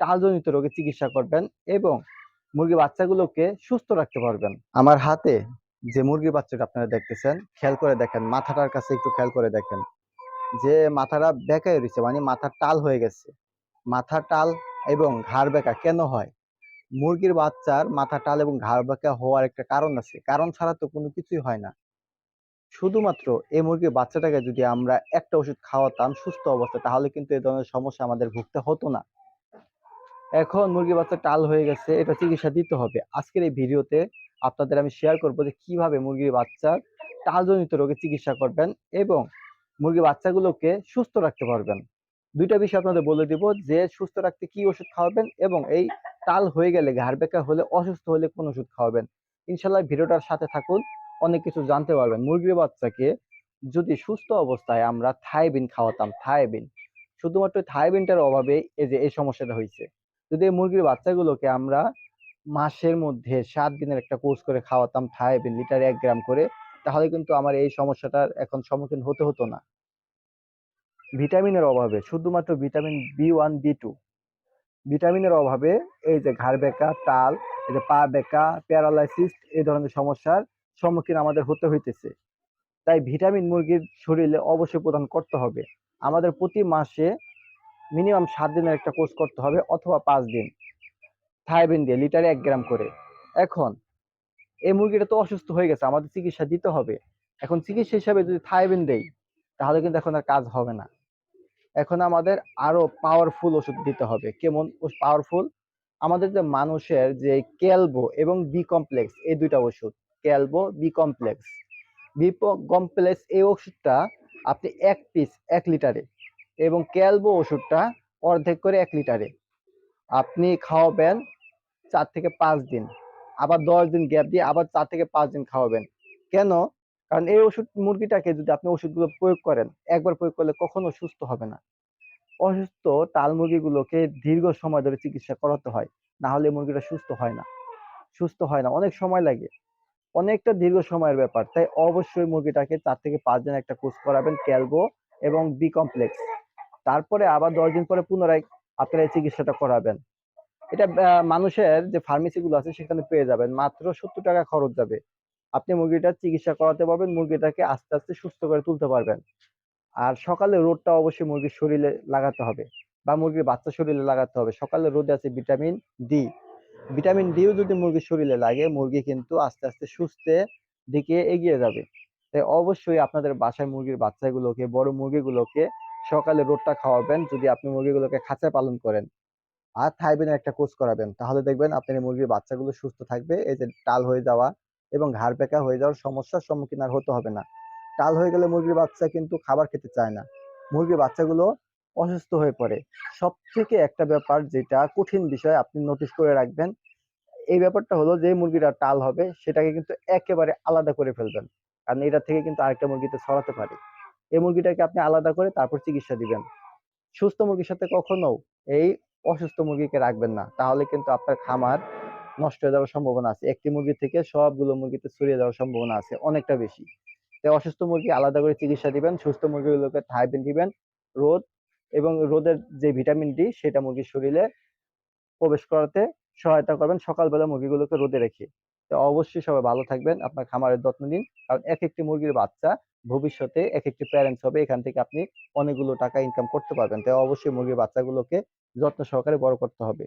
টালজনিত রোগের চিকিৎসা করবেন এবং মুরগির বাচ্চাগুলোকে সুস্থ রাখতে পারবেন। আমার হাতে যে মুরগির বাচ্চাটা আপনারা দেখতেছেন, খেয়াল করে দেখেন, মাথাটার কাছে একটু খেয়াল করে দেখেন। যে মাথাটা বেঁকায় রয়েছে মানে মাথার টাল হয়ে গেছে। মাথার টাল এবং ঘাড় বেঁকা কেন হয়? মুরগির বাচ্চার মাথা টাল এবং ঘাড় বেঁকা হওয়ার একটা কারণ আছে। কারণ ছাড়া তো কোনো কিছুই হয় না। শুধুমাত্র এই মুরগির বাচ্চাটাকে যদি আমরা একটা ওষুধ খাওয়াতাম সুস্থ অবস্থায় তাহলে কিন্তু এই ধরনের সমস্যা আমাদের ভুগতে হতো না। এখন মুরগির বাচ্চা টাল হয়ে গেছে, এটা চিকিৎসা দিতে হবে। আজকের এই ভিডিওতে আপনাদের আমি শেয়ার করব যে কীভাবে মুরগির বাচ্চার টালজনিত রোগের চিকিৎসা করবেন এবং মুরগির বাচ্চাগুলোকে সুস্থ রাখতে পারবেন। দুইটা বিষয় আপনাদের বলে দিব, যে সুস্থ রাখতে কি ওষুধ খাওয়াবেন এবং এই টাল হয়ে গেলে, ঘাড় বেঁকা হলে, অসুস্থ হলে কোন ওষুধ খাওয়াবেন? ইনশাল্লাহ ভিডিওটার সাথে থাকুন, অনেক কিছু জানতে পারবেন। মুরগির বাচ্চাকে যদি সুস্থ অবস্থায় আমরা থাইবিন খাওয়াতাম, থাইবিন, শুধুমাত্র থাইবিনটার অভাবে এই যে এই সমস্যাটা হয়েছে। যদি এই মুরগির বাচ্চাগুলোকে আমরা মাসের মধ্যে সাত দিনের একটা কোর্স করে খাওয়াতাম থাইবিন লিটারে এক গ্রাম করে, তাহলে কিন্তু আমার এই সমস্যাটার এখন সম্মুখীন হতে হতো না। ভিটামিনের অভাবে, শুধুমাত্র vitamin B one B two ভিটামিনের অভাবে এই যে ঘাড় বেঁকা টাল এই যে পা বেঁকা প্যারালাইসিস এই ধরনের সমস্যার সম্মুখীন আমাদের হতে হইতেছে। তাই ভিটামিন মুরগির শরীরে অবশ্যই প্রদান করতে হবে। আমাদের প্রতি মাসে মিনিমাম সাত দিনের একটা কোর্স করতে হবে অথবা পাঁচ দিন। থাইবিন দিয়ে লিটারে এক গ্রাম করে। এখন, এই মুরগিটা তো অসুস্থ হয়ে গেছে, আমাদের চিকিৎসা দিতে হবে। এখন চিকিৎসা হিসাবে যদি থাইবিন দেই, তাহলে কিন্তু এখন আর কাজ হবে না। এখন আমাদের আরও পাওয়ারফুল ওষুধ দিতে হবে। কেমন পাওয়ারফুল আমাদের যে মানুষের যে ক্যালবো এবং বি কমপ্লেক্স এই দুইটা ওষুধ Calbo B complex B complex এই ওষুধটা আপনি এক পিস এক লিটারে এবং ক্যালবো ওষুধটা অর্ধেক করে এক লিটারে। আপনি খাওয়াবেন চার থেকে পাঁচ দিন। আবার দশ দিন গ্যাপ দিয়ে আবার চার থেকে পাঁচ দিন খাওয়াবেন। কেন? কারণ এই ওষুধ মুরগিটাকে যদি আপনি ওষুধগুলো প্রয়োগ করেন, একবার প্রয়োগ করলে কখনো সুস্থ হবে না। অসুস্থ তাল মুরগিগুলোকে দীর্ঘ সময় ধরে চিকিৎসা করাতে হয়, না হলে মুরগিটা সুস্থ হয় না। সুস্থ হয় না, অনেক সময় লাগে। অনেকটা দীর্ঘ সময়ের ব্যাপার। তাই অবশ্যই মুরগিটাকে চার থেকে পাঁচ দিন একটা কোর্স করাবেন ক্যালবো এবং বি কমপ্লেক্স। তারপরে আবার দশ দিন পরে পুনরায় আপনারা এই চিকিৎসাটা করাবেন। এটা মানুষের যে ফার্মেসি গুলো আছে সেখানে পেয়ে যাবেন। মাত্র সত্তর টাকা খরচ যাবে। আপনি মুরগিটার চিকিৎসা করাতে পারবেন, মুরগিটাকে আস্তে আস্তে সুস্থ করে তুলতে পারবেন। আর সকালে রোদটা অবশ্যই মুরগির শরীরে লাগাতে হবে বা মুরগির বাচ্চা শরীরে লাগাতে হবে। সকালে রোদে আছে ভিটামিন ডি ভিটামিন ডিও যদি মুরগির শরীরে লাগে, মুরগি কিন্তু আস্তে আস্তে সুস্থের দিকে এগিয়ে যাবে। তাই অবশ্যই আপনাদের বাসায় মুরগির বাচ্চাগুলোকে, বড় মুরগিগুলোকে সকালে রোদটা খাওয়াবেন, যদি আপনি মুরগিগুলোকে খাঁচায় পালন করেন আর থাইবিনের একটা কোর্স করাবেন, তাহলে দেখবেন আপনার মুরগির বাচ্চাগুলো সুস্থ থাকবে, এই যে টাল হয়ে যাওয়া এবং ঘাড় পেকা হয়ে যাওয়ার সমস্যার সম্মুখীন আর হতে হবে না। টাল হয়ে গেলে মুরগির বাচ্চা কিন্তু খাবার খেতে চায় না। মুরগির বাচ্চাগুলো অসুস্থ হয়ে পড়ে। সব থেকে একটা ব্যাপার যেটা কঠিন বিষয় আপনি নোটিশ করে রাখবেন, এই ব্যাপারটা হলো যে মুরগিটা টাল হবে, সেটাকে কিন্তু একেবারে আলাদা করে ফেলবেন। কারণ এটা থেকে কিন্তু আরেকটা মুরগিতে ছড়াতে পারে। এই মুরগিটাকে আপনি আলাদা করে তারপর চিকিৎসা দিবেন। সুস্থ মুরগির সাথে কখনো এই অসুস্থ মুরগিকে রাখবেন না। তাহলে কিন্তু আপনার খামার নষ্ট হয়ে যাওয়ার সম্ভাবনা আছে। একটি মুরগি থেকে সবগুলো মুরগিতে ছড়িয়ে যাওয়ার সম্ভাবনা আছে অনেকটা বেশি। তাই অসুস্থ মুরগি আলাদা করে চিকিৎসা দিবেন, সুস্থ মুরগিগুলোকে থাইবিন দিবেন রোদ এবং রোদের যে ভিটামিন ডি সেটা মুরগির শরীরে প্রবেশ করাতে সহায়তা করবেন সকালবেলা মুরগিগুলোকে রোদে রেখে। অবশ্যই সবাই ভালো থাকবেন, আপনার খামারের যত্ন নিন। কারণ এক একটি মুরগির বাচ্চা ভবিষ্যতে এক একটি প্যারেন্টস হবে, এখান থেকে আপনি অনেকগুলো টাকা ইনকাম করতে পারবেন। তাই অবশ্যই মুরগির বাচ্চাগুলোকে যত্ন সহকারে বড় করতে হবে।